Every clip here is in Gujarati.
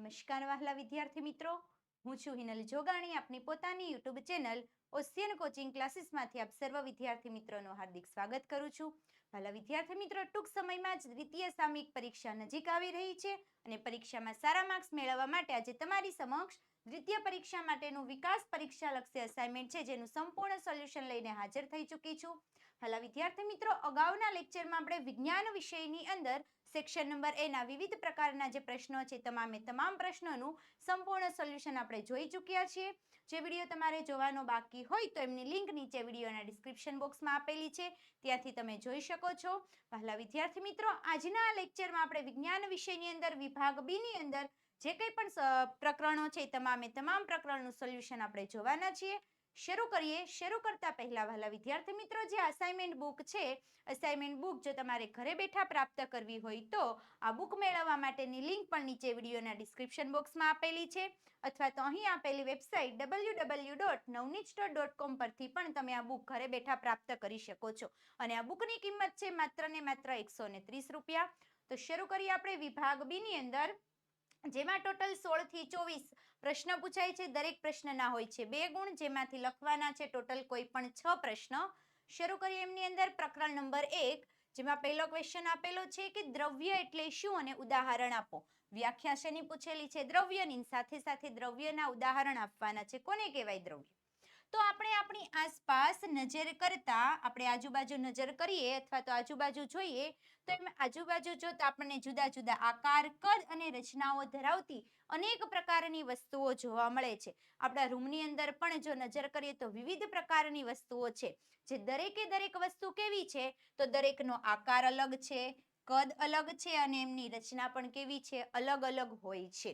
નમસ્કાર વહાલા વિદ્યાર્થી મિત્રો. હું છું હિનલ જોગાણી, આપની પોતાની યુટ્યુબ ચેનલ ઓશિયન કોચિંગ ક્લાસીસમાંથી આપ સર્વ વિદ્યાર્થી મિત્રોનું હાર્દિક સ્વાગત કરું છું. વહાલા વિદ્યાર્થી મિત્રો, ટૂંક સમયમાં જ દ્વિતીય સામયિક પરીક્ષા નજીક આવી રહી છે અને પરીક્ષામાં સારા માર્ક્સ મેળવવા માટે આજે તમારી સમક્ષ દ્વિતીય પરીક્ષા માટેનું વિકાસ પરીક્ષા લક્ષી અસાઇનમેન્ટ છે, જેનું સંપૂર્ણ સોલ્યુશન લઈને હાજર થઈ ચૂકી છું. હાલા વિદ્યાર્થી મિત્રો, અગાઉના લેક્ચરમાં આપણે વિજ્ઞાન વિષયની અંદર સેક્શન નંબર એના વિવિધ પ્રકારના જે પ્રશ્નો છે, તમામે તમામ પ્રશ્નોનું સંપૂર્ણ સોલ્યુશન આપણે જોઈ ચૂક્યા છીએ. જે વીડિયો તમારે જોવાનો બાકી હોય તો એમની લિંક નીચે વિડીયોના ડિસ્ક્રિપ્શન બોક્સમાં આપેલી છે. ત્યાંથી તમે જોઈ શકો છો. પહેલા વિદ્યાર્થી મિત્રો, આજના લેક્ચરમાં આપણે વિજ્ઞાન વિષયની અંદર, વિભાગ બીની અંદર જે કંઈ પણ પ્રકરણો છે તમામે તમામ પ્રકરણનું સોલ્યુશન આપણે જોવાના છીએ. શરૂ કરીએ. શરૂ કરતા પહેલા વહેલા વિદ્યાર્થી મિત્રો, જે અસાઇનમેન્ટ બુક છે અસાઇનમેન્ટ બુક જો તમારે ઘરે બેઠા પ્રાપ્ત કરવી હોય તો આ બુક મેળવવા માટેની લિંક પણ નીચે વિડીયોના ડિસ્ક્રિપ્શન બોક્સમાં આપેલી છે. અથવા તો અહીં આપેલી website W W dot Navneet dot com પરથી પણ તમે આ બુક ઘરે બેઠા પ્રાપ્ત કરી શકો છો. અને આ બુકની કિંમત છે માત્ર ને માત્ર એકસો ત્રીસ રૂપિયા. તો શરૂ કરીએ આપણે વિભાગ બી ની અંદર, જેમાં ટોટલ સોળથી ચોવીસ પ્રશ્ન પૂછાય છે, દરેક પ્રશ્નના હોય છે. બે ગુણ જેમાંથી લખવાના છે, ટોટલ કોઈ પણ છ પ્રશ્ન. શરૂ કરીએ એમની અંદર. પ્રકરણ નંબર એક, જેમાં પહેલો ક્વેશ્ચન આપેલો છે કે દ્રવ્ય એટલે શું? અને ઉદાહરણ આપો. વ્યાખ્યા શેની પૂછેલી છે? દ્રવ્યની સાથે સાથે દ્રવ્યના ઉદાહરણ આપવાના છે. કોને કહેવાય દ્રવ્ય? તો આપણે આપણી આસપાસ નજર કરતા, આપણે આજુબાજુ નજર કરીએ અથવા તો આજુબાજુ જોઈએ, તો એમ આજુબાજુ જોતા આપણને જુદા જુદા આકાર, કદ અને રચનાઓ ધરાવતી અનેક પ્રકારની વસ્તુઓ જોવા મળે છે. આપણા રૂમની અંદર પણ જો નજર કરીએ તો વિવિધ પ્રકારની વસ્તુઓ છે. જે દરેકે દરેક વસ્તુ કેવી છે? તો દરેકનો આકાર અલગ છે, કદ અલગ છે અને એમની રચના પણ કેવી છે? અલગ અલગ હોય છે.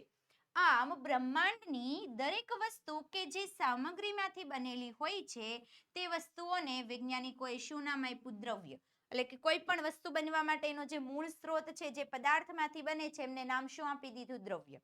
આમ બ્રહ્માંડની દરેક વસ્તુ કે જે સામગ્રીમાંથી બનેલી હોય છે, તે વસ્તુઓને વૈજ્ઞાનિકોએ શું નામ આપ્યું? દ્રવ્ય. એટલે કે કોઈ પણ વસ્તુ બનવા માટેનો જે મૂળ સ્ત્રોત છે, જે પદાર્થમાંથી બને છે, એમને નામ શું આપી દીધું? દ્રવ્ય.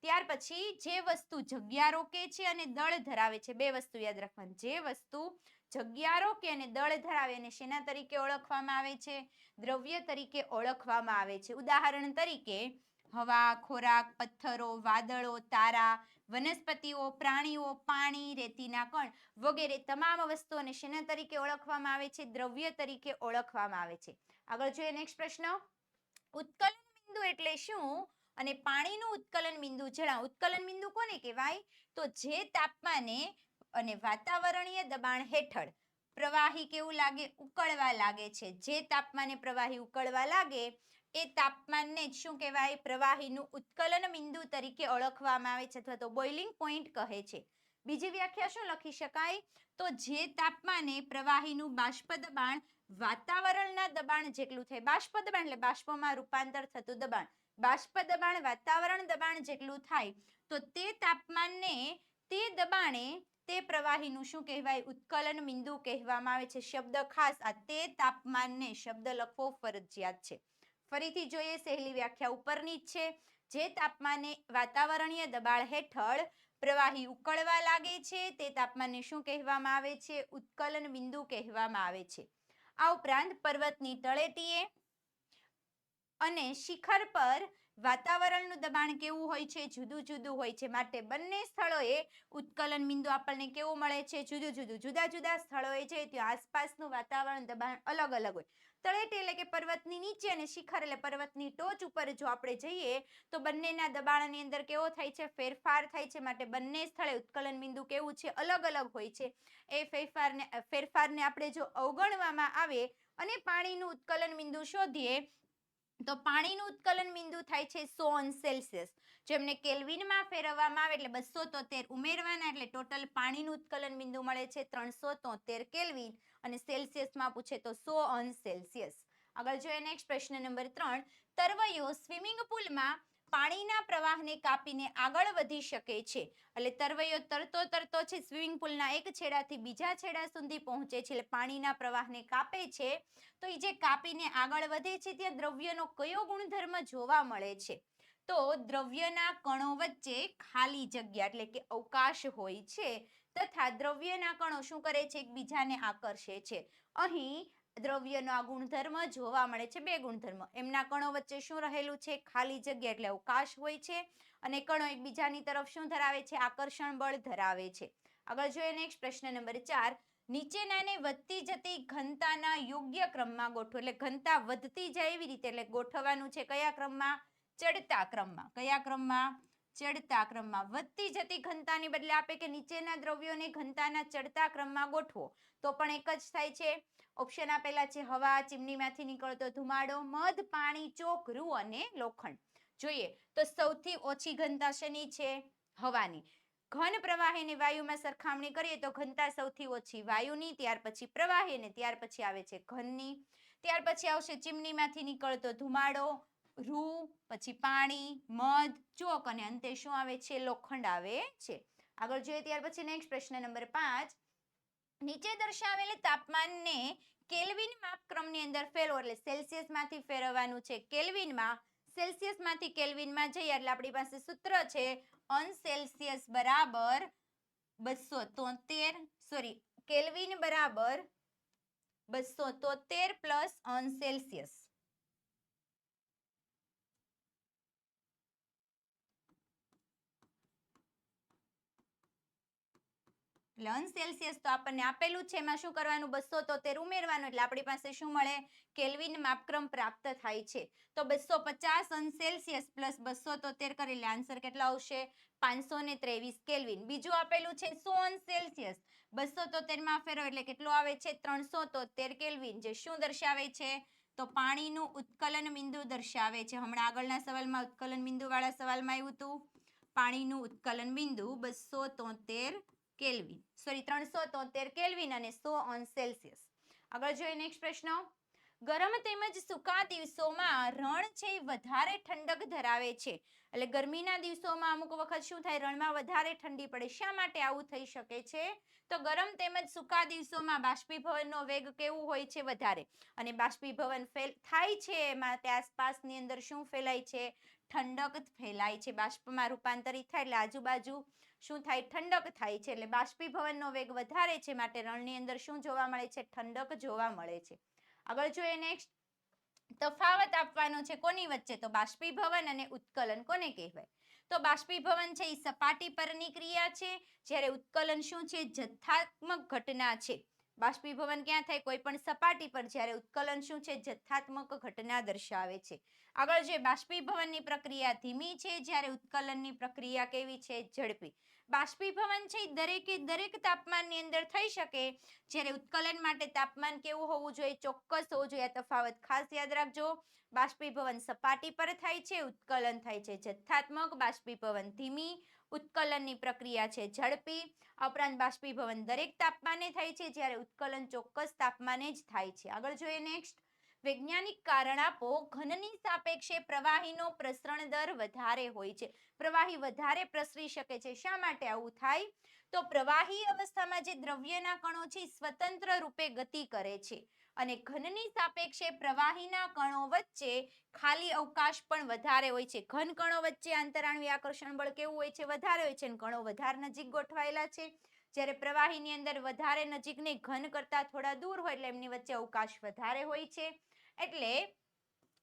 ત્યાર પછી જે વસ્તુ જગ્યા રોકે છે અને દળ ધરાવે છે, બે વસ્તુ યાદ રાખવાની. જે વસ્તુ જગ્યા રોકે અને દળ ધરાવે અને શેના તરીકે ઓળખવામાં આવે છે? દ્રવ્ય તરીકે ઓળખવામાં આવે છે. ઉદાહરણ તરીકે હવા, ખોરાક, પથ્થરો, વાદળો, તારા, વનસ્પતિઓ, પ્રાણીઓ, પાણી, રેતીના કણ વગેરે તમામ વસ્તુઓને શેના તરીકે ઓળખવામાં આવે છે? દ્રવ્ય તરીકે ઓળખવામાં આવે છે. આગળ જોઈએ નેક્સ્ટ પ્રશ્ન. ઉત્કલન બિંદુ એટલે શું? અને પાણીનું ઉત્કલન બિંદુ જણાવો. ઉત્કલન બિંદુ કોને કહેવાય? તો જે તાપમાને અને વાતાવરણીય દબાણ હેઠળ પ્રવાહી કેવું લાગે? ઉકળવા લાગે છે. જે તાપમાને પ્રવાહી ઉકળવા લાગે એ તાપમાનને જ શું કહેવાય, પ્રવાહીનું ઉત્કલન બિંદુ તરીકે ઓળખવામાં આવે છે અથવા તો બોઇલિંગ પોઈન્ટ કહે છે. બીજી વ્યાખ્યા શું લખી શકાય? તો જે તાપમાને પ્રવાહીનું બાષ્પ દબાણ વાતાવરણના દબાણ જેટલું થાય, બાષ્પ દબાણ એટલે બાષ્પમાં રૂપાંતર થતું દબાણ. બાષ્પ દબાણ વાતાવરણ દબાણ જેટલું થાય, તો તે તાપમાનને, તે દબાણે તે પ્રવાહીનું શું કહેવાય, ઉત્કલન બિંદુ કહેવામાં આવે છે. શબ્દ ખાસ આ તે તાપમાનને શબ્દ લખવો ફરજિયાત છે. ફરીથી જોઈએ સહેલી વ્યાખ્યા ઉપરની જ છે. જે તાપમાને વાતાવરણીય દબાણ હેઠળ પ્રવાહી ઉકળવા લાગે છે, તે તાપમાનને શું કહેવામાં આવે છે? ઉત્કલન બિંદુ કહેવામાં આવે છે. આ ઉપરાંત પર્વતની તળેટીએ અને શિખર પર વાતાવરણનું દબાણ કેવું હોય છે? જુદું જુદું હોય છે. માટે બંને સ્થળોએ ઉત્કલન બિંદુ આપણને કેવું મળે છે? જુદું જુદું. જુદા જુદા સ્થળોએ છે, ત્યાં આસપાસનું વાતાવરણ દબાણ અલગ અલગ હોય. તળેટી એટલે કે પર્વતની નીચે અને શિખર એટલે પર્વતની ટોચ ઉપર જો આપણે જઈએ, તો બંનેના દબાણની અંદર કેવો થાય છે? ફેરફાર થાય છે. માટે બંને સ્થળે ઉત્કલન બિંદુ કેવું છે? અલગ અલગ હોય છે. એ ફેરફારને ફેરફારને આપણે જો અવગણવામાં આવે અને પાણીનું ઉત્કલન બિંદુ શોધીએ, તો પાણીનું ઉત્કલન બિંદુ થાય છે સો અંશ સેલ્સિયસ. જેમને કેલ્વિનમાં ફેરવવામાં આવે એટલે બસો તોતેર ઉમેરવાના, એટલે ટોટલ પાણીનું ઉત્કલન બિંદુ મળે છે ત્રણસો તોતેર કેલ્વિન. અને સેલ્સિયસમાં પૂછે તો સો અંશ સેલ્સિયસ. આગળ જોઈએ નેક્સ્ટ પ્રશ્ન નંબર ત્રણ. તરવૈયો સ્વિમિંગ પુલમાં પાણીના પ્રવાહને કાપીને આગળ વધી શકે છે. એટલે તરવૈયો તરતો તરતો છે, સ્વિમિંગ પુલના એક છેડાથી બીજા છેડા સુધી પહોંચે છે, એટલે પાણીના પ્રવાહને કાપે છે. તો એ જે કાપીને આગળ વધે છે, ત્યાં દ્રવ્યનો કયો ગુણધર્મ જોવા મળે છે? તો દ્રવ્યના કણો વચ્ચે ખાલી જગ્યા, એટલે કે અવકાશ હોય છે. તથા દ્રવ્યના કણો શું કરે છે? એકબીજાને આકર્ષે છે. અહીં દ્રવ્યનો આ ગુણધર્મ જોવા મળે છે બે ગુણધર્મ. એમના કણો વચ્ચે શું રહેલું છે? ખાલી જગ્યા એટલે અવકાશ હોય છે અને કણો એકબીજાની તરફ શું ધરાવે છે? આકર્ષણ બળ ધરાવે છે. આગળ જોઈએ નેક્સ્ટ પ્રશ્ન નંબર ચાર. નીચેનાને વધતી જતી ઘનતાના યોગ્ય ક્રમમાં ગોઠવો. એટલે ઘનતા વધતી જાય એવી રીતે એટલે ગોઠવવાનું છે કયા ક્રમમાં? ચડતા ક્રમમાં. કયા ક્રમમાં? ચડતા ક્રમમાં વધતી જતી ઘનતાની બદલે આપે કે નીચેના દ્રવ્યોને ઘનતાના ચડતા ક્રમમાં ગોઠવો, તો પણ એક જ થાય છે. ઓપ્શન આપેલા છે હવા, ચીમનીમાંથી નીકળતો ધુમાડો, મધ, પાણી, ચોક, રૂ અને લોખંડ. જોઈએ, તો સૌથી ઓછી ઘનતા શેની છે? હવાની. ઘન પ્રવાહીની વાયુમાં સરખામણી કરીએ તો ઘનતા સૌથી ઓછી વાયુની, ત્યાર પછી પ્રવાહીને ત્યાર પછી આવે છે ઘનની. ત્યાર પછી આવશે ચીમનીમાંથી નીકળતો ધુમાડો રૂ પછી પાણી, મધ, ચોક અને અંતે શું આવે છે? લોખંડ આવે છે. આગળ જોઈએ ત્યાર પછી નેક્સ્ટ પ્રશ્ન નંબર પાંચ. નીચે દર્શાવેલ તાપમાનને કેલ્વિન માપક્રમની અંદર ફેરવો એટલે સેલ્સિયસમાંથી ફેરવવાનું છે. કેલ્વિનમાં, સેલ્સિયસમાંથી કેલ્વિનમાં જઈએ એટલે આપણી પાસે સૂત્ર છે અન સેલ્સિયસ બરાબર બસો તોતેર સોરી કેલ્વિન બરાબર બસો તોતેર પ્લસ અન સેલ્સિયસ એટલે સેલ્સિયસ તો આપણને આપેલું છે. એમાં શું કરવાનું? બસો તોતેર ઉમેરવાનું. એટલે આપણી પાસે શું મળે? કેલ્વિન માપક્રમ પ્રાપ્ત થાય છે. તો બસો પચાસ અન સેલ્સિયસ પ્લસ બસો તોતેર કરે આન્સર કેટલો આવશે? પાંચસો ને ત્રેવીસ કેલ્વિન. બીજું આપેલું છે સો અંશ સેલ્સિયસ. બસો તોતેરમાં ફેરવો એટલે કેટલું આવે છે? ત્રણસો તોતેર કેલ્વિન. જે શું દર્શાવે છે? તો પાણીનું ઉત્કલન બિંદુ દર્શાવે છે. હમણાં આગળના સવાલમાં ઉત્કલન બિંદુ વાળા સવાલમાં આવ્યું હતું પાણીનું ઉત્કલન બિંદુ બસો તોતેર કેલ્વિન સોરી ત્રણસો તોતેર કેલ્વિન અને સો ઓન સેલ્સિયસ આગળ જોઈએ નેક્સ્ટ પ્રશ્ન. ગરમ તેમજ સૂકા દિવસોમાં રણ છે વધારે ઠંડક ધરાવે છે. એટલે ગરમીના દિવસોમાં અમુક વખત શું થાય, રણમાં વધારે ઠંડી પડે. શા માટે આવું થઈ શકે છે? તો ગરમ તેમજ સૂકા દિવસોમાં બાષ્પીભવનનો વેગ કેવું હોય છે વધારે? અને બાષ્પીભવન ફેલ થાય છે? એમાં તે આસપાસની અંદર શું ફેલાય છે? ઠંડક ફેલાય છે. બાષ્પમાં રૂપાંતરિત થાય એટલે આજુબાજુ શું થાય? ઠંડક થાય છે એટલે બાષ્પીભવનનો વેગ વધારે છે. માટે રણની અંદર શું જોવા મળે છે? ઠંડક જોવા મળે છે. આગળ જોઈએ નેક્સ્ટ તફાવત આપવાનો છે કોની વચ્ચે? તો બાષ્પીભવન અને ઉત્કલન કોને કહેવાય? તો બાષ્પીભવન છે એ સપાટી પરની ક્રિયા છે. જ્યારે ઉત્કલન શું છે? જથ્થાત્મક ઘટના છે. બાષ્પીભવન ક્યાં થાય? કોઈ પણ સપાટી પર, જ્યારે ઉત્કલન શું છે? જથ્થાત્મક ઘટના દર્શાવે છે. આગળ જે બાષ્પીભવનની પ્રક્રિયા ધીમી છે, જ્યારે ઉત્કલનની પ્રક્રિયા કેવી છે? ઝડપી. બાષ્પીભવન છે દરેકે દરેક તાપમાનની અંદર થઈ શકે. જ્યારે ઉત્કલન માટે તાપમાન કેવું હોવું જોઈએ, ચોક્કસ હોવું જોઈએ તફાવત ખાસ યાદ રાખજો. બાષ્પીભવન સપાટી પર થાય છે, ઉત્કલન થાય છે, જથ્થાત્મક બાષ્પીભવન ધીમી ઉત્કલનની પ્રક્રિયા છે, ઝડપી. ઉપરાંત બાષ્પીભવન દરેક તાપમાને થાય છે, જ્યારે ઉત્કલન ચોક્કસ તાપમાને જ થાય છે. આગળ જોઈએ નેક્સ્ટ. વૈજ્ઞાનિક કારણ આપો, ઘનની સાપેક્ષે પ્રવાહીનો પ્રસરણ દર વધારે હોય છે. પ્રવાહી વધારે પ્રસરી શકે છે. શા માટે આવું થાય? તો પ્રવાહી અવસ્થામાં જે દ્રવ્યના કણો છે સ્વતંત્ર રૂપે ગતિ કરે છે અને ઘનની સાપેક્ષે પ્રવાહીના કણો વચ્ચે ખાલી અવકાશ પણ વધારે હોય છે. ઘન કણો વચ્ચે આંતરાણવી આકર્ષણ બળ કેવું હોય છે? વધારે હોય છે અને કણો વધારે નજીક ગોઠવાયેલા છે. જ્યારે પ્રવાહીની અંદર વધારે નજીક ઘન કરતા થોડા દૂર હોય એટલે એમની વચ્ચે અવકાશ વધારે હોય છે. એટલે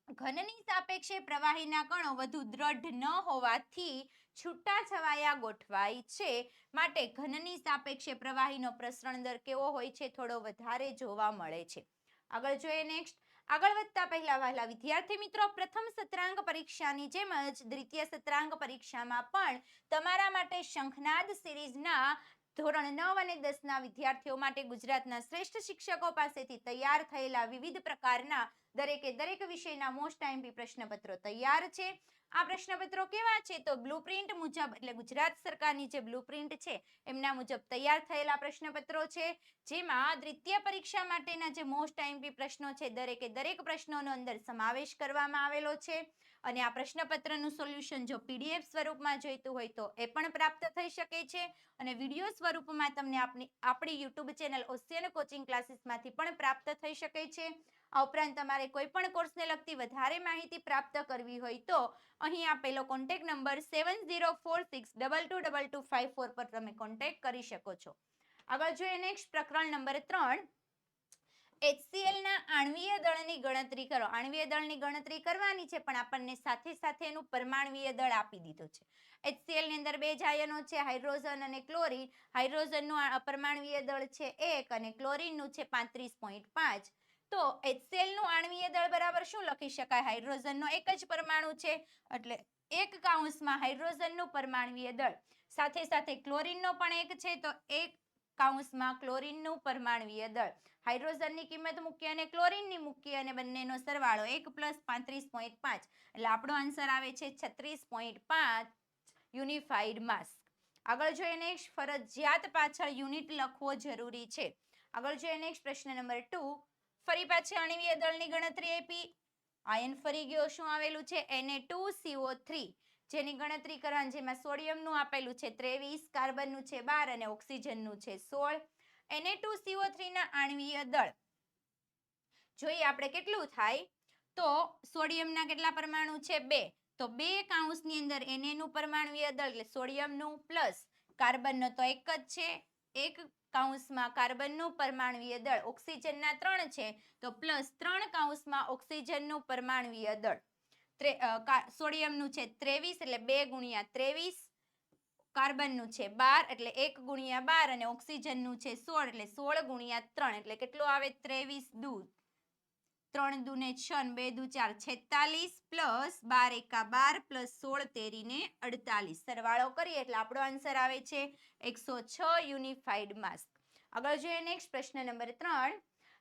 ઘનની સાપેક્ષે પ્રવાહીના કણો વધુ દ્રઢ ન હોવાથી છૂટાછવાયા ગોઠવાય છે. માટે ઘનની સાપેક્ષે પ્રવાહીનો પ્રસરણ દર કેવો હોય છે થોડો વધારે જોવા મળે છે. આગળ જોઈએ નેક્સ્ટ આગળ વધતા પહેલા વહેલા વિદ્યાર્થી મિત્રો, પ્રથમ સત્રાંક પરીક્ષાની જેમ જ દ્વિતીય સત્રાંક પરીક્ષામાં પણ તમારા માટે શંખનાદ સિરીઝના ધોરણ નવ અને દસના વિદ્યાર્થીઓ માટે ગુજરાતના શ્રેષ્ઠ શિક્ષકો પાસેથી તૈયાર થયેલા વિવિધ પ્રકારના દરેકે દરેક વિષયના મોસ્ટ આઈએમપી પ્રશ્નપત્રો તૈયાર છે. આ પ્રશ્નપત્રો કેવા છે? તો બ્લુપ્રિન્ટ મુજબ, એટલે ગુજરાત સરકારની જે બ્લુપ્રિન્ટ છે, એમના મુજબ તૈયાર થયેલા પ્રશ્નપત્રો છે. જેમાં દ્વિતીય પરીક્ષા માટેના જે મોસ્ટ આઈએમપી પ્રશ્નો છે, દરેકે દરેક પ્રશ્નોનો અંદર સમાવેશ કરવામાં આવેલો છે. અને આ પ્રશ્નપત્રનું સોલ્યુશન જો પીડીએફ સ્વરૂપમાં જોઈતું હોય તો એ પણ પ્રાપ્ત થઈ શકે છે. અને વીડિયો સ્વરૂપમાં તમને આપની, આપણી યુટ્યુબ ચેનલ ઓશિયન કોચિંગ ક્લાસીસમાંથી પણ પ્રાપ્ત થઈ શકે છે. આ ઉપરાંત તમારે કોઈ પણ કોર્સને લગતી વધારે માહિતી પ્રાપ્ત કરવી હોય તો અહીં આપેલો contact number seven zero four six double two double two five four પર તમે કોન્ટેક્ટ કરી શકો છો. આગળ જોઈએ નેક્સ્ટ પ્રકરણ નંબર ત્રણ. HCl ના આણ્વીય દળની ગણતરી કરો. આણ્વીય દળની ગણતરી કરવાની છે, પણ આપણને સાથે સાથે એનું પરમાણ્વીય દળ આપી દીધું છે. HCl ની અંદર બે જ આયનો છે, હાઇડ્રોજન અને ક્લોરીન. હાઇડ્રોજનનું પરમાણ્વીય દળ છે એક અને ક્લોરીનનું છે પાંત્રીસ પોઈન્ટ પાંચ. તો HCl નું આણ્વીય દળ બરાબર શું લખી શકાય? હાઇડ્રોજનનો એક જ પરમાણુ છે, એટલે એક કાઉન્સમાં હાઇડ્રોજનનું પરમાણ્વીય દળ. સાથે સાથે ક્લોરીનનો પણ એક છે, તો એક કાઉન્સમાં ક્લોરીનનું પરમાણ્વીય દળ. હાઇડ્રોજનની કિંમત મૂકી અને ક્લોરીનની મૂકી અને બંનેનો સરવાળો એક પ્લસ પાંત્રીસ પોઈન્ટ પાંચ. એટલે આપણો આન્સર આવે છે છત્રીસ પોઈન્ટ પાંચ યુનિફાઈડ માસ્ક. આગળ જોઈએ નેક્સ્ટ, ફરજિયાત પાછળ યુનિટ લખવો જરૂરી છે. આગળ જોઈએ નેક્સ્ટ, પ્રશ્ન નંબર ટુ. ફરી પાછી અણવીય દળની ગણતરી આપી. આયન ફરી ગયો, શું આવેલું છે? Na2CO3 જેની ગણતરી કરવાની જેમાં સોડિયમનું આપેલું છે ત્રેવીસ, કાર્બનનું છે બાર અને ઓક્સિજનનું છે સોળ. Na2CO3 ના આણ્વીય દળ. જોઈએ આપણે કેટલું થાય. તો સોડિયમના કેટલા પરમાણુ છે? બે. તો બે કાઉન્સની અંદર Na નું પરમાણુય દળ, એટલે સોડિયમનું પ્લસ કાર્બનનો તો એક જ છે. એક કાઉન્સમાં કાર્બનનું પરમાણુય દળ ઓક્સિજનના ત્રણ છે. તો પ્લસ ત્રણ કાઉન્સમાં ઓક્સિજનનું પરમાણુય દળ. સોડિયમનું છે ત્રેવીસ, એટલે બે ગુણ્યા ત્રેવીસ. કાર્બનનું છે બાર એટલે એક ગુણ્યા બાર અને ઓક્સિજનનું છે સોળ એટલે સોળ ગુણ્યા ત્રણ એટલે કેટલું આવે? ત્રેવીસ દૂધ. ત્રણ દૂને છ બે દુ ચાર, છેતાલીસ પ્લસ બાર એકા બાર પ્લસ સોળ તેરીને અડતાલીસ. સરવાળો કરીએ એટલે આપણો આન્સર આવે છે એકસો છ યુનિફાઈડ માસ્ક. આગળ જોઈએ નેક્સ્ટ પ્રશ્ન નંબર ત્રણ.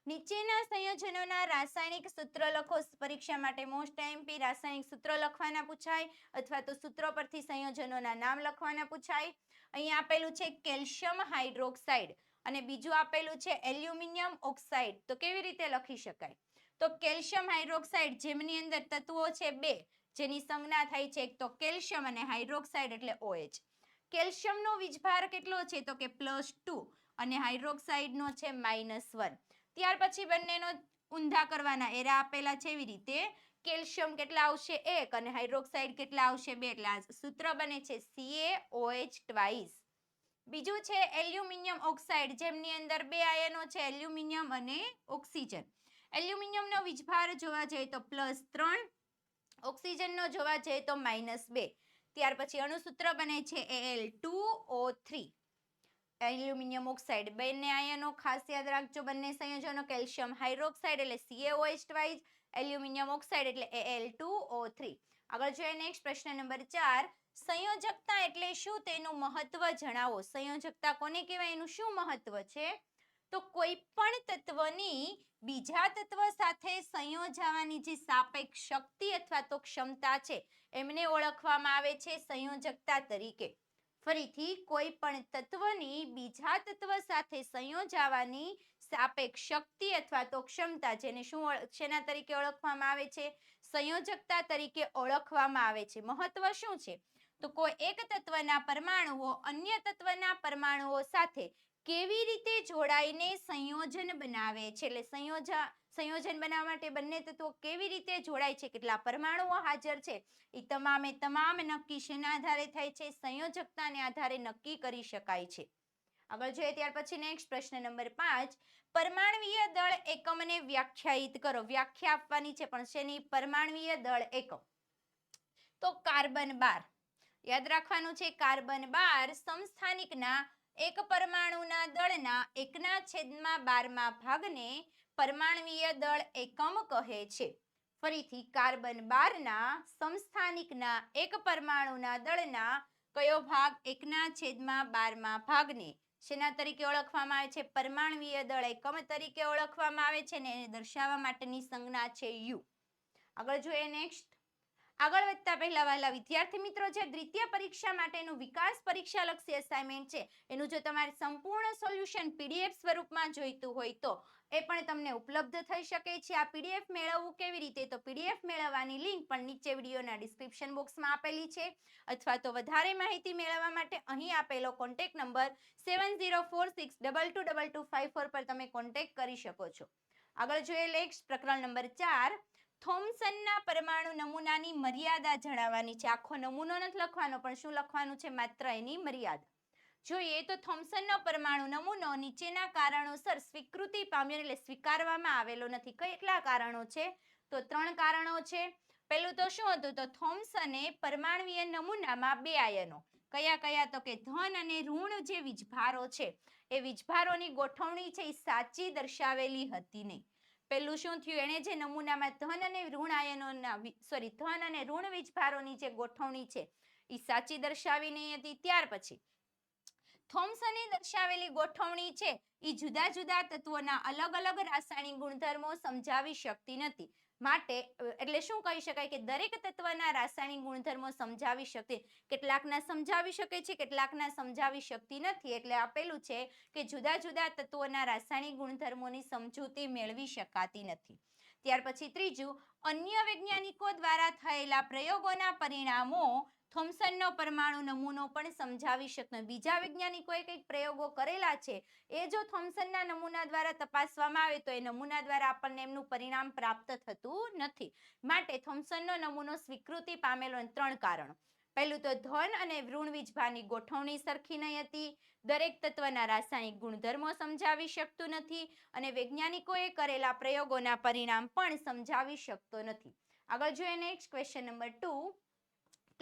નીચેના સંયોજનોના રાસાયણિક સૂત્ર લખો. પરીક્ષા માટે મોસ્ટ એમપી રાસાયણિક સૂત્ર લખવાના પૂછાય અથવા તો સૂત્રો પરથી સંયોજનોના નામ લખવાના પૂછાય. અહીં આપેલું છે કેલ્શિયમ હાઇડ્રોક્સાઇડ અને બીજું આપેલું છે એલ્યુમિનિયમ ઓક્સાઇડ. તો કેવી રીતે લખી શકાય? તો કેલ્શિયમ હાઇડ્રોક્સાઇડ જેમની અંદર તત્વો છે બે, જેની સંજ્ઞા થાય છે એક તો કેલ્શિયમ અને હાઇડ્રોક્સાઇડ એટલે ઓએચ કેલ્શિયમનો વીજભાર કેટલો છે? તો કે પ્લસ ટુ અને હાઇડ્રોક્સાઇડનો છે માઇનસ વન ત્યાર પછી બંનેનો ઊંધા કરવાના એરા આપેલા છે એવી રીતે. કેલ્શિયમ કેટલા આવશે? એક અને હાઇડ્રોક્સાઇડ કેટલા આવશે? બે. એટલે સૂત્ર બને છે CaOH ટ્વાઇસ બીજું છે એલ્યુમિનિયમ ઓક્સાઇડ, જેમની અંદર બે આયનો છે, એલ્યુમિનિયમ અને ઓક્સિજન. એલ્યુમિનિયમનો વીજભાર જોવા જઈએ તો પ્લસ ત્રણ, ઓક્સિજનનો જોવા જઈએ તો માઇનસ બે. ત્યાર પછી અણુસૂત્ર બને છે L two O three aluminium oxide. બંને આયનો ખાસ યાદ રાખજો, બંને સંયોજનો કેલ્શિયમ હાઇડ્રોક્સાઇડ એટલે CaOH ટ્વાઇસ એલ્યુમિનિયમ ઓક્સાઇડ એટલે Al2O3 આગળ જોઈએ નેક્સ્ટ પ્રશ્ન નંબર ચાર. સંયોજકતા એટલે શું તેનું મહત્વ જણાવો. સંયોજકતા કોને કહેવાય? એનું શું મહત્વ છે? તો કોઈ પણ તત્વની બીજા તત્વ સાથે સંયોજાવાની જે સાપેક્ષ શક્તિ અથવા તો ક્ષમતા છે, એમને ઓળખવામાં આવે છે સંયોજકતા તરીકે. ફરીથી કોઈ પણ તત્વની બીજા તત્વ સાથે સંયોજાવાની સાપેક્ષ શક્તિ અથવા તો ક્ષમતા જેને શું શેના તરીકે ઓળખવામાં આવે છે? સંયોજકતા તરીકે ઓળખવામાં આવે છે. મહત્વ શું છે? તો કોઈ એક તત્વના પરમાણુઓ અન્ય તત્વના પરમાણુઓ સાથે કેવી રીતે જોડાઈને સંયોજન બનાવે છે? એટલે સંયોજા, સંયોજન બનાવવા માટે બંને તત્વો કેવી રીતે જોડાય છે? કેટલા પરમાણુઓ હાજર છે? એ તમામે તમામ નક્કી શેના આધારે થાય છે? સંયોજકતાને આધારે નક્કી કરી શકાય છે. આગળ જોઈએ ત્યાર પછી નેક્સ્ટ પ્રશ્ન નંબર પાંચ. પરમાણવીય દળ એકમને વ્યાખ્યાયિત કરો. વ્યાખ્યા આપવાની છે, પણ શેની? પરમાણવીય દળ એકમ. તો કાર્બન બાર. યાદ રાખવાનું છે, કાર્બન બાર સમસ્થાનિકના એક પરમાણુના દળના એકના છેદમાં બારમા ભાગને પરમાણવીય દળ એકમ કહે છે. ફરીથી કાર્બન બારના સમસ્થાનિકના એક પરમાણુના દળના કયો ભાગ એકના છેદમાં બારમા ભાગને? શેના તરીકે ઓળખવામાં આવે છે? પરમાણવીય દળ એકમ તરીકે ઓળખવામાં આવે છે ને એને દર્શાવવા માટેની સંજ્ઞા છે યુ. આગળ જોઈએ નેક્સ્ટ આગળ વધતા પહેલા વહેલા વિદ્યાર્થી મિત્રો જે દ્વિતીય પરીક્ષા માટેનું વિકાસ પરીક્ષા લક્ષી અસાઇનમેન્ટ છે. એનું જો તમારે સંપૂર્ણ સોલ્યુશન પીડીએફ સ્વરૂપમાં જોઈતું હોય તો એ પણ તમને ઉપલબ્ધ થઈ શકે છે. આ પીડીએફ મેળવવું કેવી રીતે? તો પીડીએફ મેળવવાની લિંક પણ નીચે વિડીયોના ડિસ્ક્રિપ્શન બોક્સમાં આપેલી છે. અથવા તો વધારે માહિતી મેળવવા માટે અહીં આપેલો contact number seven zero four six double two double two five four પર તમે કોન્ટેક્ટ કરી શકો છો. આગળ જોઈએ નેક્સ્ટ પ્રકરણ નંબર ચાર. થોમ્સનના પરમાણુ નમૂનાની મર્યાદા જણાવવાની છે. આખો નમૂનો નથી લખવાનો, પણ શું લખવાનું છે? માત્ર એની મર્યાદા. જોઈએ તો થોમ્સનનો પરમાણુ નમૂનો નીચેના કારણોસર સ્વીકૃતિ પામ્યો એટલે સ્વીકારવામાં આવેલો નથી. કેટલા કારણો છે? તો ત્રણ કારણો છે. પહેલું તો શું હતું? તો થોમ્સને પરમાણુય નમૂનામાં બે આયનો. કયા કયા? તો કે ધન અને ઋણ જે વીજભારો છે. એ વીજભારોની ગોઠવણી છે, એ સાચી દર્શાવેલી હતી નહીં. પેલું શું થયું? એણે જે નમૂનામાં ધન અને ઋણ આયનોના સોરી ધન અને ઋણ વીજભારોની જે ગોઠવણી છે એ સાચી દર્શાવી નહીં હતી. ત્યાર પછી થોમ્સને દર્શાવેલી ગોઠવણી છે એ જુદા જુદા તત્વોના અલગ અલગ રાસાયણિક ગુણધર્મો સમજાવી શકતી નથી. માટે એટલે શું કહી શકાય કે દરેક તત્વના રાસાયણિક ગુણધર્મો સમજાવી શકે કેટલાકના સમજાવી શકે છે, કેટલાકના સમજાવી શકતી નથી. એટલે આપેલું છે કે જુદા જુદા તત્વોના રાસાયણિક ગુણધર્મોની સમજૂતી મેળવી શકાતી નથી. ત્યાર પછી ત્રીજું, અન્ય વૈજ્ઞાનિકો દ્વારા થયેલા પ્રયોગોના પરિણામો થોમ્સનનો પરમાણુ નમૂનો પણ સમજાવી શકતો બીજા વૈજ્ઞાનિકોએ કંઈક પ્રયોગો કરેલા છે. એ જો થોમ્સનના નમૂના દ્વારા તપાસવામાં આવે તો એ નમૂના દ્વારા આપણને એમનું પરિણામ પ્રાપ્ત થતું નથી. માટે થોમ્સનનો નમૂનો સ્વીકૃતિ પામેલો ત્રણ કારણો. પહેલું તો ધન અને વૃણ વિજભાની ગોઠવણી સરખી નહીં હતી. દરેક તત્વના રાસાયણિક ગુણધર્મો સમજાવી શકતું નથી અને વૈજ્ઞાનિકોએ કરેલા પ્રયોગોના પરિણામ પણ સમજાવી શકતો નથી. આગળ જોઈએ next question number two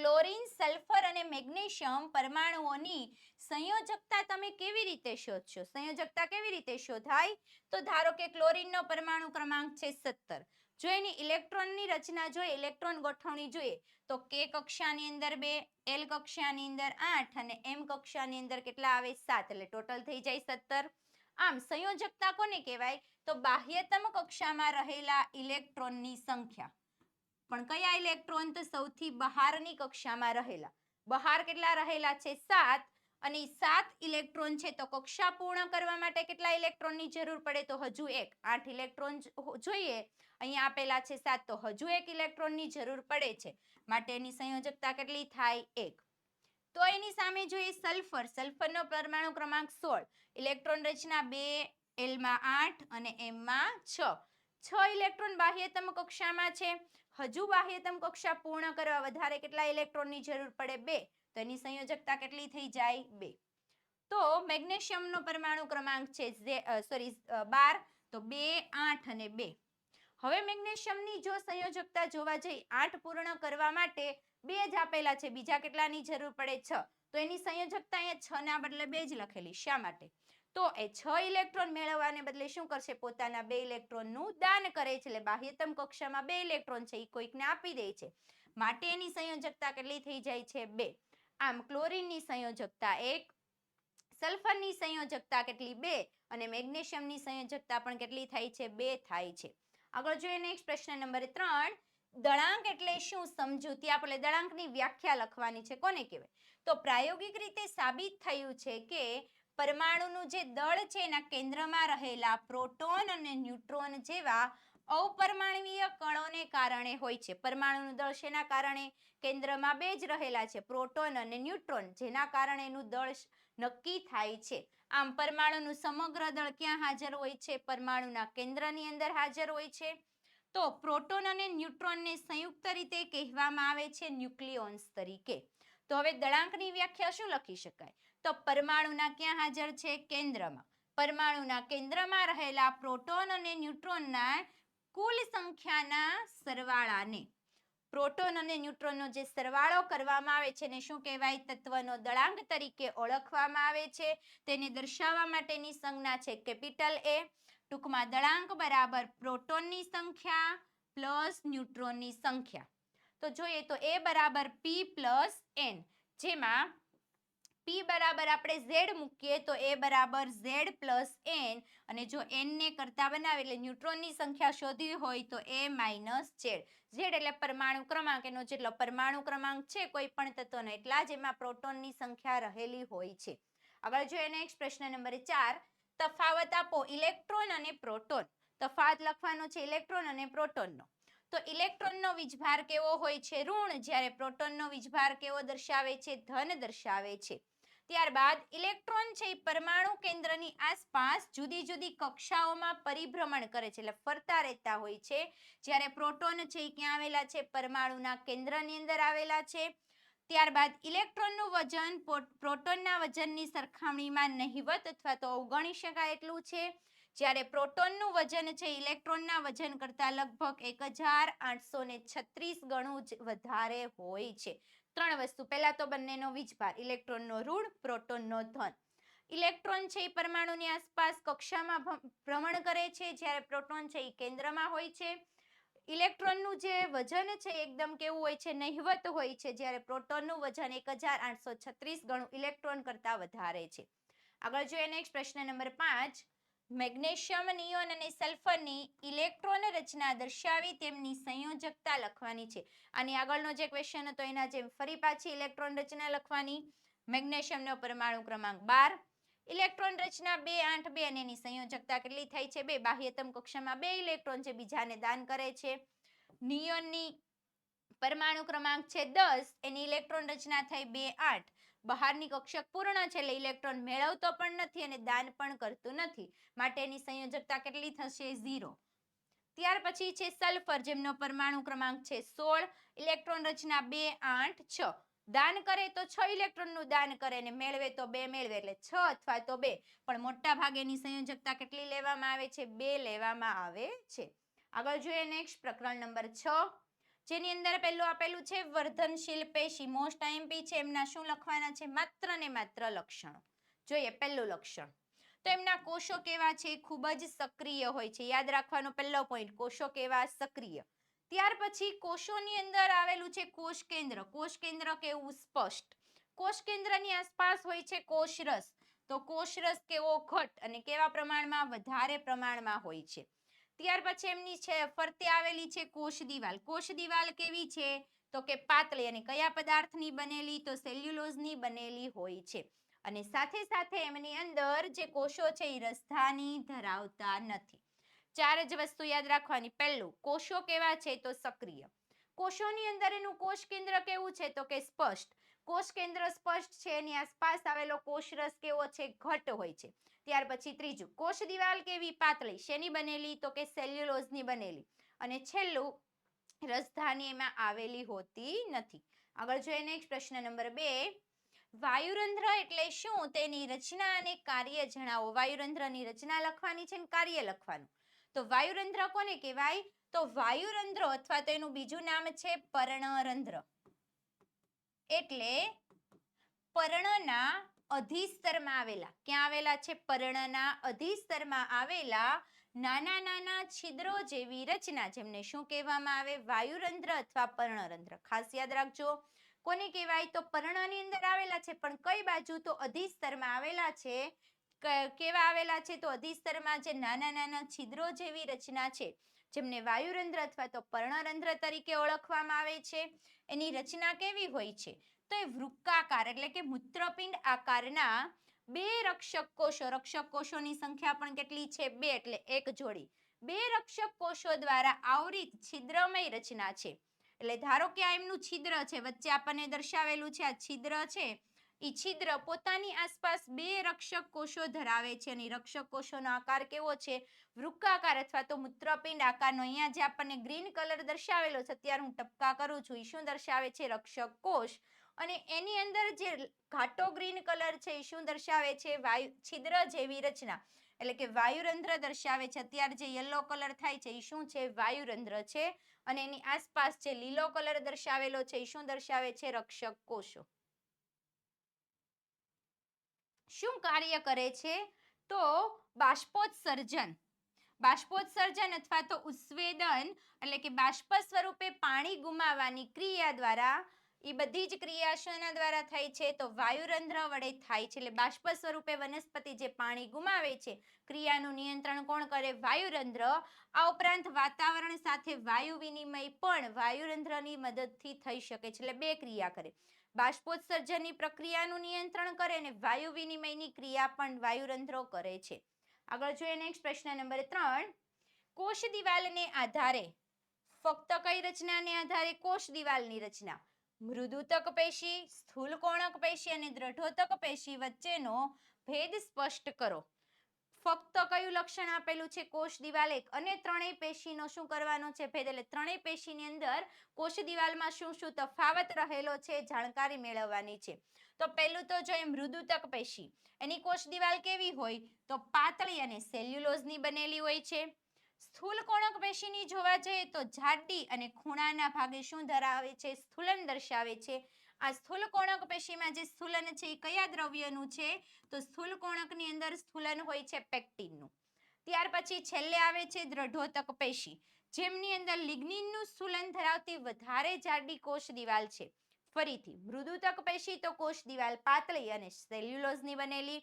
chlorine, sulphur અને મેગ્નેશિયમ પરમાણુઓની સંયોજકતા તમે કેવી રીતે શોધશો? સંયોજકતા કેવી રીતે શોધાય? તો ધારો કે ક્લોરીનનો પરમાણુ ક્રમાંક છે સત્તર. જો એની ઇલેક્ટ્રોનની રચના જોઈએ, ઇલેક્ટ્રોન ગોઠવણી જોઈએ, તો કે કક્ષાની અંદર બે, એલ કક્ષાની અંદર આઠ અને એમ કક્ષાની અંદર કેટલા આવે? સાત. એટલે ટોટલ થઈ જાય સત્તર. આમ સંયોજકતા કોને કહેવાય? તો બાહ્યતમ કક્ષામાં રહેલા ઇલેક્ટ્રોનની સંખ્યા. પણ કયા ઇલેક્ટ્રોન તો સૌથી બહારની કક્ષામાં રહેલા? બહાર કેટલા રહેલા છે? સાત. અને સાત ઇલેક્ટ્રોન છે તો કક્ષા પૂર્ણ કરવા માટે કેટલા ઇલેક્ટ્રોનની જરૂર પડે? તો હજુ એક. આઠ ઇલેક્ટ્રોન જોઈએ. અહીંયા આપેલા છે સાત. તો હજુ એક ઇલેક્ટ્રોનની જરૂર પડે છે. માટે એની સંયોજકતા કેટલી થાય? એક. તો એની સામે જોઈએ સલ્ફર. સલ્ફરનો પરમાણુ ક્રમાંક સોળ. ઇલેક્ટ્રોન રચના બે એલમાં આઠ અને એમમાં છ. છ ઇલેક્ટ્રોન બાહ્યતમ કક્ષામાં છે. હજુ બાહ્યતમ કક્ષા પૂર્ણ કરવા વધારે કેટલા ઇલેક્ટ્રોનની જરૂર પડે બે? તો એની સંયોજકતા કેટલી થઈ જાય? બે. તો મેગ્નેશિયમનો પરમાણુ ક્રમાંક છે સોરી બાર. તો બે, આઠ અને બે. હવે મેગ્નેશિયમની જો સંયોજકતા જોવા જઈએ આઠ પૂર્ણ કરવા માટે બે જ આપેલા છે, બીજા કેટલાની જરૂર પડે છ? તો એની સંયોજકતા અહીંયા છ ના બદલે બે જ લખેલી. શા માટે? તો એ છ ઇલેક્ટ્રોન મેળવવાને બદલે શું કરશે? પોતાના બે ઇલેક્ટ્રોનનું દાન કરે છે. એટલે બાહ્યતમ કક્ષામાં બે ઇલેક્ટ્રોન છે, એ કોઈકને આપી દે છે. માટે એની સંયોજકતા કેટલી થઈ જાય છે? બે. આમ ક્લોરીનની સંયોજકતા એક, સલ્ફરની સંયોજકતા કેટલી બે, અને મેગ્નેશિયમની સંયોજકતા પણ કેટલી થાય છે? બે થાય છે. આગળ જોઈએ નેક્સ્ટ પ્રશ્ન નંબર ત્રણ. દળાંક એટલે શું સમજૂતી આપણે દળાંકની વ્યાખ્યા લખવાની છે. કોને કહેવાય? તો પ્રાયોગિક રીતે સાબિત થયું છે કે પરમાણુનું જે દળ છે એના કેન્દ્રમાં રહેલા પ્રોટોન અને ન્યુટ્રોન જેવા અપરમાણવીય કણોને કારણે હોય છે. પરમાણુનું દળ શેના કારણે? કેન્દ્રમાં બે જ રહેલા છે, પ્રોટોન અને ન્યુટ્રોન, જેના કારણે એનું દળ નક્કી થાય છે. આમ પરમાણુનું સમગ્ર દળ ક્યાં હાજર હોય છે? પરમાણુના કેન્દ્રની અંદર હાજર હોય છે. તો પ્રોટોન અને ન્યુટ્રોનને સંયુક્ત રીતે કહેવામાં આવે છે ન્યુક્લિયોન્સ તરીકે. તો હવે દળાંકની વ્યાખ્યા શું લખી શકાય? તો પરમાણુના ક્યાં હાજર છે? કેન્દ્રમાં. પરમાણુના કેન્દ્રમાં રહેલા પ્રોટોન અને ન્યુટ્રોનના કુલ સંખ્યાના સરવાળાને. પ્રોટોન અને ન્યુટ્રોનનો જે સરવાળો કરવામાં આવે છે ને શું કહેવાય? તત્વનો દળાંક તરીકે ઓળખવામાં આવે છે. તેને દર્શાવવા માટેની સંજ્ઞા છે કેપિટલ એ ટૂંકમાં દળાંક બરાબર પ્રોટોનની સંખ્યા પ્લસ ન્યુટ્રોનની સંખ્યા. તો જોઈએ તો એ બરાબર પી પ્લસ એન જેમાં પી બરાબર આપણે ઝેડ મૂકીએ તો એ બરાબર ઝેડ પ્લસ એન અને જો એનને કરતા બનાવે એટલે ન્યુટ્રોનની સંખ્યા શોધવી હોય તો એ માઇનસ ઝેડ ઝેડ એટલે પરમાણુ ક્રમાંક. એનો જેટલો પરમાણુ ક્રમાંક છે કોઈ પણ તત્વનો એટલા જ એમાં પ્રોટોનની સંખ્યા રહેલી હોય છે. આગળ જોઈએ નેક્સ્ટ પ્રશ્ન નંબર ચાર. તફાવત આપો ઇલેક્ટ્રોન અને પ્રોટોન. તફાવત લખવાનો છે ઇલેક્ટ્રોન અને પ્રોટોનનો. તો ઇલેક્ટ્રોનનો વીજભાર કેવો હોય છે? ઋણ જ્યારે પ્રોટોનનો વીજભાર કેવો દર્શાવે છે? ધન દર્શાવે છે. ત્યારબાદ ઇલેક્ટ્રોન છે એ પરમાણુ કેન્દ્રની આસપાસ જુદી જુદી કક્ષાઓમાં પરિભ્રમણ કરે છે. એટલે ફરતા રહેતા હોય છે. જ્યારે પ્રોટોન છે એ ક્યાં આવેલા છે? પરમાણુના કેન્દ્રની અંદર આવેલા છે. ત્યારબાદ ઇલેક્ટ્રોનનું વજન પ્રોટોનના વજનની સરખામણીમાં નહિવત અથવા તો અવગણી શકાય એટલું છે. જ્યારે પ્રોટોનનું વજન છે, ઇલેક્ટ્રોનના વજન કરતાં લગભગ એક હજાર આઠસો ને છત્રીસ ગણું જ વધારે હોય છે. ત્રણ વસ્તુ. પહેલાં તો બંનેનો વીજભાર, ઇલેક્ટ્રોનનો ઋણ, પ્રોટોનનો ધન. ઇલેક્ટ્રોન છે, એ પરમાણુની આસપાસ કક્ષામાં ભ્રમણ કરે છે, જ્યારે પ્રોટોન છે, એ કેન્દ્રમાં હોય છે. ઇલેક્ટ્રોનનું જે વજન છે એકદમ કેવું હોય છે, નહિવત હોય છે, જ્યારે પ્રોટોનનું વજન એક હજાર આઠસો છત્રીસ ગણું ઇલેક્ટ્રોન કરતાં વધારે છે. આગળ જોઈએ નેક્સ્ટ પ્રશ્ન નંબર પાંચ. મેગ્નેશિયમ, નિયોન અને સલ્ફરની ઇલેક્ટ્રોન રચના દર્શાવી તેમની સંયોજકતા લખવાની છે. આની આગળનો જે ક્વેશ્ચન હતો, એના જેમ ફરી પાછી ઇલેક્ટ્રોન રચના લખવાની. મેગ્નેશિયમનો પરમાણુ ક્રમાંક બાર. ઇલેક્ટ્રોન રચના બે, આઠ, બે અને એની સંયોજકતા કેટલી થાય છે? બે. બાહ્યતમ કક્ષામાં બે ઇલેક્ટ્રોન છે, બીજાને દાન કરે છે. નિયોનની પરમાણુ ક્રમાંક છે, દસ. એની ઇલેક્ટ્રોન રચના થઈ બે, આઠ. બહારની કક્ષક પૂર્ણ છે, એટલે ઇલેક્ટ્રોન મેળવતો પણ નથી અને દાન પણ કરતું નથી. માટે એની સંયોજકતા કેટલી થશે? ઝીરો. ત્યાર પછી છે સલ્ફર, જેમનો પરમાણુ ક્રમાંક છે સોળ, ઇલેક્ટ્રોન રચના બે, આઠ, છ. દાન કરે તો છ ઇલેક્ટ્રોનનું દાન કરે અને મેળવે તો બે મેળવે, એટલે છ અથવા તો બે. પણ મોટા ભાગેની સંયોજકતા કેટલી લેવામાં આવે છે? બે લેવામાં આવે છે. આગળ જોઈએ નેક્સ્ટ પ્રકરણ નંબર છ. જેની અંદર પહેલું આપેલું છે વર્ધનશીલ પેશી મોસ્ટ આઈએમપી છે, એમના શું લખવાના છે, માત્ર ને માત્ર લક્ષણો. જોઈએ પહેલું લક્ષણ. તો એમના કોષો કેવા છે, ખૂબ જ સક્રિય હોય છે. યાદ રાખવાનો પહેલો પોઈન્ટ કોષો કેવા સક્રિય. ત્યાર પછી કોષોની અંદર આવેલું છે કોષ કેન્દ્ર. કોષ કેન્દ્ર કેવું સ્પષ્ટ. કોષ કેન્દ્રની આસપાસ હોય છે કોષરસ. તો કોષરસ કેવો ઘટ અને કેવા પ્રમાણમાં? વધારે પ્રમાણમાં હોય છે. ત્યાર પછી એમની છે, ફરતે આવેલી છે કોષ દિવાલ. કોષ દિવાલ કેવી છે? તો કે પાતળી અને કયા પદાર્થની બનેલી? તો સેલ્યુલોઝની બનેલી હોય છે. અને સાથે સાથે એમની અંદર જે કોષો છે એ રસધાની ધરાવતા નથી. ચાર જ વસ્તુ યાદ રાખવાની. પહેલું, કોષો કેવા છે? તો સક્રિય. કોષોની અંદર એનું કોષ કેન્દ્ર કેવું છે? તો કે સ્પષ્ટ. કોષ કેન્દ્ર સ્પષ્ટ છે, એની આસપાસ આવેલો કોષરસ કેવો છે? ઘટ હોય છે. ત્યાર પછી ત્રીજું, કોષ દિવાલ કેવી પાતળી, શેની બનેલી? તો કે સેલ્યુલોઝની બનેલી. અને છેલ્લું રસધાની એમાં આવેલી હોતી નથી. આગળ જોઈએ નેક્સ્ટ પ્રશ્ન નંબર બે. વાયુરંધ્ર એટલે શું? તેની રચના અને કાર્ય જણાવો. વાયુરંધ્રની રચના લખવાની છે અને કાર્ય લખવાનું. તો વાયુરંધ્ર કોને કહેવાય? તો વાયુરંધ્ર અથવા તો એનું બીજું નામ છે પર્ણરંધ્ર. એટલે પર્ણના અધિસ્તરમાં આવેલા. ક્યાં આવેલા છે? પર્ણના અધિસ્તરમાં આવેલા નાના નાના છિદ્રો જેવી રચના જેમને શું કહેવામાં આવે? વાયુરંધ્ર અથવા પર્ણરંધ્ર. ખાસ યાદ રાખજો. કોને કહેવાય? તો પર્ણની અંદર આવેલા છે. પણ કઈ બાજુ? તો અધિસ્તરમાં આવેલા છે. કેવા આવેલા છે? તો અધિસ્તરમાં જે નાના નાના છિદ્રો જેવી રચના છે, જેમને વાયુરંધ્ર અથવા તો પર્ણરંધ્ર તરીકે ઓળખવામાં આવે છે. એની રચના કેવી હોય છે? તો એ વૃક્કાકાર એટલે કે મૂત્રપિંડ આકારના બે રક્ષક કોષો રક્ષક કોષોની સંખ્યા પણ કેટલી છે? બે એટલે એક જોડી. બે રક્ષક કોષો દ્વારા આવરિત છિદ્રમય રચના છે. એટલે ધારો કે આ એમનું છિદ્ર છે, વચ્ચે આપણને દર્શાવેલું છે આ છિદ્ર છે, ઈ છિદ્ર પોતાની આસપાસ બે રક્ષક કોષો ધરાવે છે અને રક્ષક કોષોનો આકાર કેવો છે? વૃક્કાકાર અથવા તો મૂત્રપિંડ આકારનો. અહીંયા જે આપણને ગ્રીન કલર દર્શાવેલો છે, અત્યારે હું ટપકા કરું છું એ શું દર્શાવે છે? રક્ષક કોષ અને એની અંદર જે ઘાટો ગ્રીન કલર છે એ શું દર્શાવે છે? વાયુ, છિદ્ર જેવી રચના. એટલે કે વાયુરંધ્ર દર્શાવે છે. અત્યારે જે યલો કલર થાય છે એ શું છે? વાયુરંધ્ર છે. અને એની આસપાસ જે લીલો કલર દર્શાવેલો છે એ શું દર્શાવે છે? રક્ષક કોષો. શું કાર્ય કરે છે? તો બાષ્પોત્સર્જન. બાષ્પોત્સર્જન અથવા તો ઉસ્વેદન, એટલે કે બાષ્પ સ્વરૂપે પાણી ગુમાવવાની ક્રિયા દ્વારા એ બધી જ ક્રિયા શેના દ્વારા થાય છે તો વાયુરંધ્ર વડે થાય છે. એટલે બાષ્પ સ્વરૂપે વનસ્પતિ જે પાણી ગુમાવે છે, ક્રિયાનું નિયંત્રણ કોણ કરે? વાયુરંધ્ર. આ ઉપરાંત વાતાવરણ સાથે વાયુ વિનિમય પણ વાયુરંધ્રની મદદથી થઈ શકે છે. એટલે બે ક્રિયા કરે. બાષ્પોત્સર્જનની પ્રક્રિયાનું નિયંત્રણ કરે અને વાયુ વિનિમયની ક્રિયા પણ વાયુરંધ્રો કરે છે. આગળ જોઈએ નેક્સ્ટ પ્રશ્ન નંબર ત્રણ. કોષ દિવાલને આધારે, ફક્ત કઈ રચનાને આધારે? કોષ દિવાલની રચના. મૃદુતક પેશી, સ્થૂલકોણક પેશી અને દ્રઢોતક પેશી વચ્ચેનો ભેદ સ્પષ્ટ કરો. ફક્ત કયું લક્ષણ આપેલું છે? કોષ, દિવાલ એક. અને ત્રણેય પેશીનો શું કરવાનો છે? ભેદ એટલે ત્રણેય પેશીની અંદર કોષ, દિવાલમાં શું શું તફાવત રહેલો છે? જાણકારી મેળવવાની છે. તો પહેલું તો જોઈએ મૃદુતક પેશી. એની કોષ, દિવાલ કેવી હોય? તો પાતળી અને સેલ્યુલોઝની બનેલી હોય છે. સ્થૂલ કોણક પેશીની જોવા જઈએ તો જાડી અને ખૂણાના ભાગે શું ધરાવે છે? સ્થૂલન દર્શાવે છે. આ સ્થૂલ કોણક પેશીમાં જે સ્થૂલન છે એ કયા દ્રવ્યનું છે? તો સ્થૂલકોણકની અંદર સ્થૂલન હોય છે પેક્ટિનનું. ત્યાર પછી છેલ્લે આવે છે દ્રઢોતક પેશી. જેમની અંદર લિગ્નિનનું સ્થૂલન ધરાવતી વધારે જાડી કોષ દિવાલ છે. ફરીથી મૃદુતક પેશી તો કોષ દિવાલ પાતળી અને સેલ્યુલોઝની બનેલી.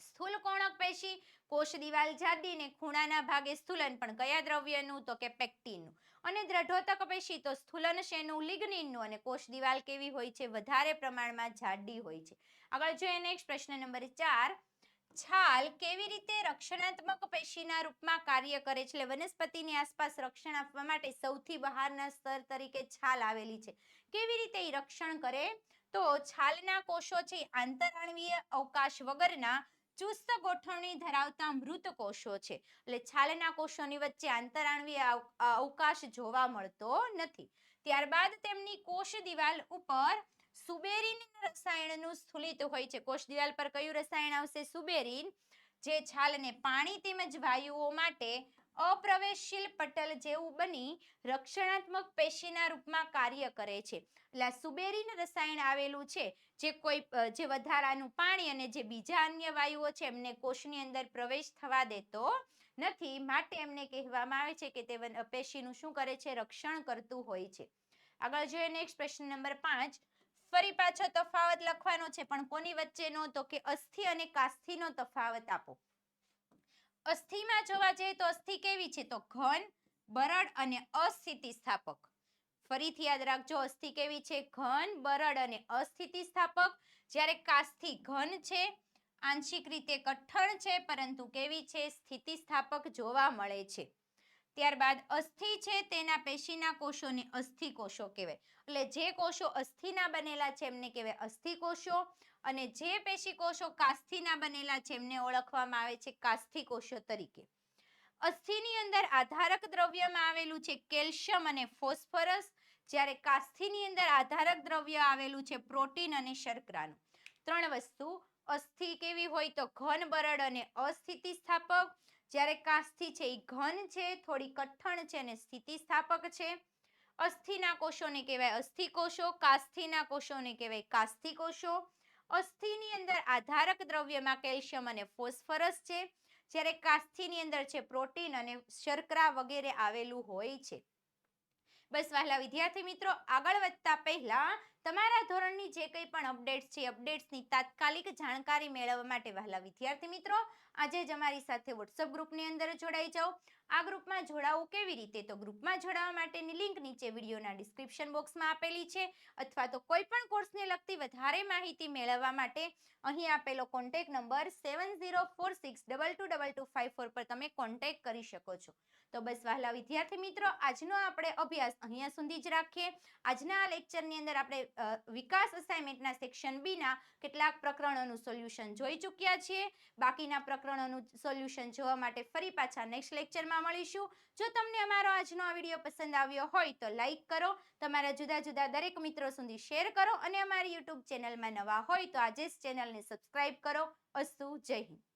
સ્થૂલ કોણક પેશી, કોષ દિવાલ જાડી ને ખૂણાના ભાગે સ્થૂલન, પણ કયા દ્રવ્યનું તો કે પેક્ટિનનું? અને દ્રઢોતક પેશી તો સ્થૂલન શેનું, લિગ્નિનનું અને કોષ દિવાલ કેવી હોય છે? વધારે પ્રમાણમાં જાડી હોય છે. આગળ જોઈએ નેક્સ્ટ પ્રશ્ન નંબર ચાર. છાલ કેવી રીતે રક્ષણાત્મક પેશીના રૂપમાં કાર્ય કરે છે? એટલે વનસ્પતિની આસપાસ રક્ષણ આપવા માટે સૌથી બહારના સ્તર તરીકે છાલ આવેલી છે. કેવી રીતે એ રક્ષણ કરે? તો છાલના કોષો છે આંતરાણવીય અવકાશ વગરના ચુસ્ત ગોઠવણી ધરાવતા મૃત કોષો છે. એટલે છાલના કોષોની વચ્ચે આંતરાણવીય અવકાશ જોવા મળતો નથી. ત્યારબાદ તેમની કોષ દિવાલ ઉપર સુબેરીન રસાયણનું સ્થુલિત હોય છે. કોષ દિવાલ પર કયું રસાયણ આવશે? સુબેરીન, જે છાલને પાણી તેમજ વાયુઓ માટે અપ્રવેશશીલ પટલ જેવું બની રક્ષણાત્મક પેશીના રૂપમાં કાર્ય કરે છે. એટલે સુબેરીન રસાયણ આવેલું છે, જે કોઈ જે વધારાનું પાણી અને જે બીજા અન્ય વાયુઓ છે, એમને કોષની અંદર પ્રવેશ થવા દેતો નથી. માટે એમને કહેવામાં આવે છે કે તે પેશીનું શું કરે છે? રક્ષણ કરતું હોય છે. આગળ જોઈએ નેક્સ્ટ પ્રશ્ન નંબર પાંચ. ફરી પાછો તફાવત લખવાનો છે, પણ કોની વચ્ચેનો? તો કે અસ્થિ અને કાસ્થિનો તફાવત આપો. અસ્થિમાં જોવા જઈએ તો અસ્થિ કેવી છે? તો ઘન, બરડ અને અસ્થિતિસ્થાપક. ફરીથી યાદ રાખજો, અસ્થિ કેવી છે? ઘન, બરડ અને અસ્થિતિસ્થાપક. જ્યારે કાસ્થિ ઘન છે, આંશિક રીતે કઠણ છે, પરંતુ કેવી છે? સ્થિતિસ્થાપક જોવા મળે છે. ત્યારબાદ અસ્થિ છે, તેના પેશીના કોષોને અસ્થિ કોષો કહેવાય. એટલે જે કોષો અસ્થિના બનેલા છે, એમને કહેવાય અસ્થિ કોષો અને જે પેશી કોષો કાસ્થીના બનેલા છે, એમને ઓળખવામાં આવે છે કાસ્થિ કોષો તરીકે. અસ્થિની અંદર આધારક દ્રવ્યમાં આવેલું છે કેલ્શિયમ અને ફોસ્ફરસ, જ્યારે કાસ્થિની અંદર આધારક દ્રવ્ય આવેલું છે પ્રોટીન અને શર્કરાનું. ત્રણ વસ્તુ, અસ્થિ કેવી હોય તો ઘન બરડ અને અસ્થિતિસ્થાપક. જ્યારે કાસ્થી છે એ ઘન છે, થોડી કઠણ છે અને સ્થિતિસ્થાપક છે. અસ્થિના કોષોને કહેવાય અસ્થિ કોષો કાસ્થિના કોષોને કહેવાય કાસ્થિ કોષો અસ્થિની અંદર આધારક દ્રવ્યમાં કેલ્શિયમ અને ફોસ્ફરસ છે, જ્યારે કાસ્થિની અંદર છે પ્રોટીન અને શર્કરા વગેરે આવેલું હોય છે. બસ વહાલા વિદ્યાર્થી મિત્રો, આગળ વધતા પહેલા તમારા ધોરણની જે કંઈ પણ અપડેટ્સ છે અપડેટ્સની તાત્કાલિક જાણકારી મેળવવા માટે વહાલા વિદ્યાર્થી મિત્રો, આજે જ અમારી સાથે વોટ્સઅપ ગ્રુપની અંદર જોડાઈ જાઓ. આ ગ્રુપમાં જોડાવું કેવી રીતે? તો ગ્રુપમાં જોડાવા માટેની લિંક નીચે વિડીયોના ડિસ્ક્રિપ્શન બોક્સમાં આપેલી છે, અથવા તો કોઈ પણ કોર્સને લગતી વધારે માહિતી મેળવવા માટે અહીં આપેલો કોન્ટેક નંબર સેવન પર તમે કોન્ટેક્ટ કરી શકો છો. તો બસ વહાલા વિદ્યાર્થી મિત્રો, આજનો આપણે અભ્યાસ અહીંયા સુધી જ રાખીએ. આજના આ લેક્ચરની અંદર આપણે વિકાસ અસાઇનમેન્ટના સેક્શન બીના કેટલાક પ્રકરણોનું સોલ્યુશન જોઈ ચૂક્યા છીએ. બાકીના પ્રકરણોનું સોલ્યુશન જોવા માટે ફરી પાછા નેક્સ્ટ લેક્ચરમાં મળીશું. જો તમને અમારો આજનો આ વીડિયો પસંદ આવ્યો હોય તો લાઈક કરો. તમારા જુદા જુદા દરેક મિત્રો સુધી શેર કરો અને અમારી યુટ્યુબ ચેનલમાં નવા હોય તો આજે જ ચેનલને સબસ્ક્રાઈબ કરો. અસ્તુ, જય હિન્દ.